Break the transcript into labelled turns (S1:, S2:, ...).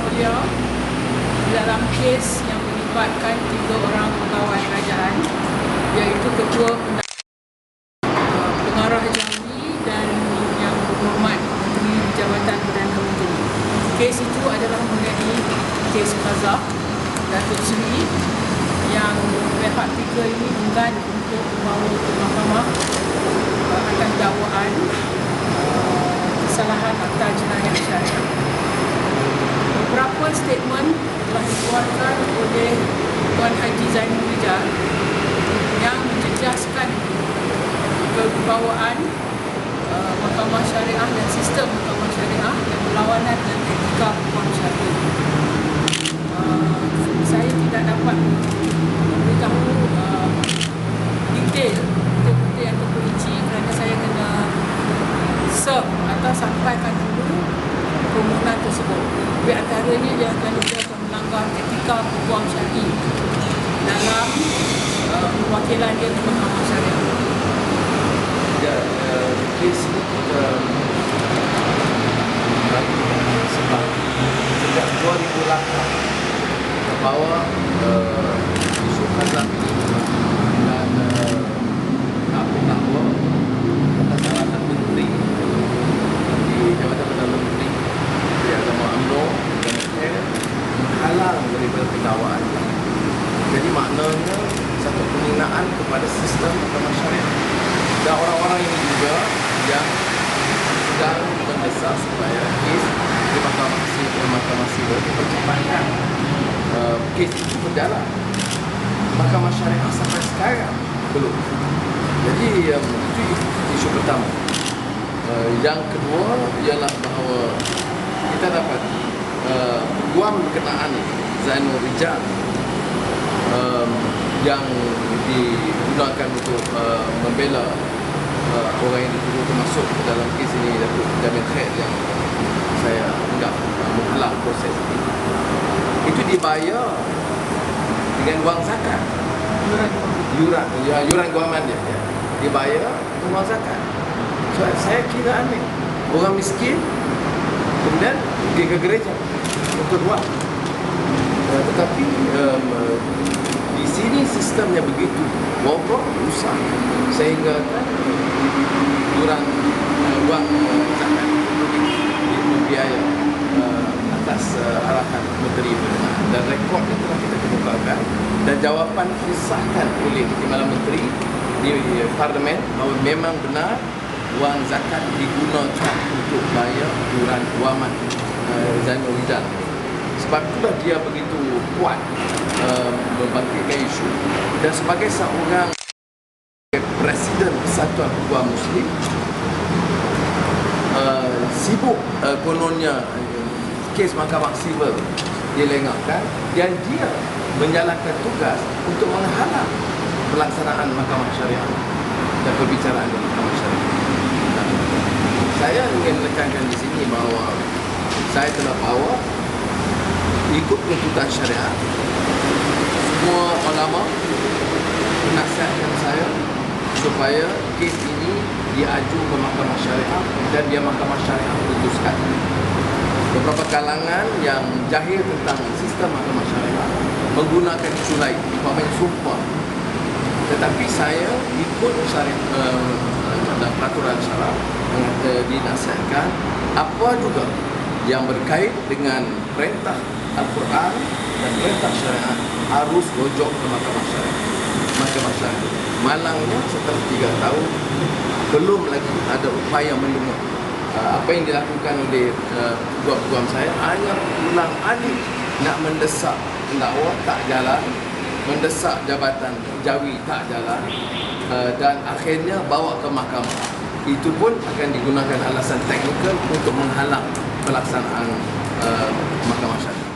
S1: Mulia dalam kes yang melibatkan tiga orang pegawai kerajaan iaitu Ketua Pengarah Jambi dan yang berhormat Menteri Jabatan Perdana Menteri. Kes itu adalah mengenai kes Kazak Datuk Seri yang pihak tiga ini enggan untuk membawa ke mahkamah uh, atas dakwaan uh, kesalahan akta jenayah syariah. Beberapa statement telah dikeluarkan oleh Tuan Haji Zainul Rijal yang menjejaskan kewibawaan uh, mahkamah syariah dan sistem mahkamah syariah yang berlawanan dengan etika hukum syariah. Uh, saya tidak dapat memberitahu uh, detail detail yang terperinci kerana saya kena serve atau sampaikan dulu permohonan tersebut. Di antaranya dia akan juga akan melanggar etika hukum syari dalam uh, perwakilan dia di mahkamah syariah.
S2: Ya, uh, kes ini kita sebab sejak 2008 terbawa uh, isu Kazam ini dan uh, apa bahawa atas arahan menteri di Jabatan Perdana Menteri di Agama UMNO dan MKR menghalang daripada pendakwaan jadi maknanya satu penghinaan kepada sistem mahkamah syariah. Dan orang-orang ini juga yang sedang mendesak supaya kes di mahkamah sivil mahkamah sivil dipercepatkan uh, kes itu berjalan. Mahkamah syariah sampai sekarang belum. Jadi um, itu isu pertama. Uh, yang kedua ialah bahawa kita dapat uh, guam berkenaan Zainul Rijal um, yang digunakan untuk uh, membela uh, orang yang dituduh termasuk ke dalam kes ini Datuk Jamil Khair yang saya anggap uh, menghalang proses ini. Itu dibayar dengan wang zakat. Yuran. Yuran, ya, yuran guaman dia. Ya. Dibayar dengan wang zakat. So, saya kira aneh. Orang miskin kemudian pergi ke gereja untuk buat. Uh, tetapi um, uh, di sistemnya begitu. Bobrok rusak. Sehingga kurang uh, wang uh, zakat membiaya uh, atas uh, arahan menteri dan rekod itu telah kita kemukakan. Dan jawapan disahkan oleh Timbalan Menteri di uh, parlimen bahawa memang benar wang zakat digunakan untuk bayar yuran waman uh, Zainul Rijal sebab itulah dia begitu kuat uh, membangkitkan isu dan sebagai seorang Presiden Persatuan Peguam Muslim uh, sibuk uh, kononnya uh, kes mahkamah sivil dilengahkan dan dia menjalankan tugas untuk menghalang pelaksanaan mahkamah syariah dan perbicaraan di mahkamah syariah. Saya ingin menekankan di sini bahawa saya telah bawa ikut tuntutan syariat semua ulama menasihatkan saya supaya kes ini diaju ke mahkamah syariah dan dia mahkamah syariah putuskan. Beberapa kalangan yang jahil tentang sistem mahkamah syariah menggunakan isu lain umpamanya sumpah. Tetapi saya ikut syariah uh, peraturan syarak uh, dinasihatkan apa juga yang berkait dengan perintah Al-Quran dan perintah syariat harus rujuk ke mahkamah syariat. Mahkamah syariat. Malangnya setelah tiga tahun belum lagi ada upaya mendengar uh, apa yang dilakukan oleh uh, peguam-peguam saya hanya ulang alik nak mendesak pendakwa tak jalan mendesak jabatan jawi tak jalan uh, dan akhirnya bawa ke mahkamah itu pun akan digunakan alasan teknikal untuk menghalang pelaksanaan uh, mahkamah syariah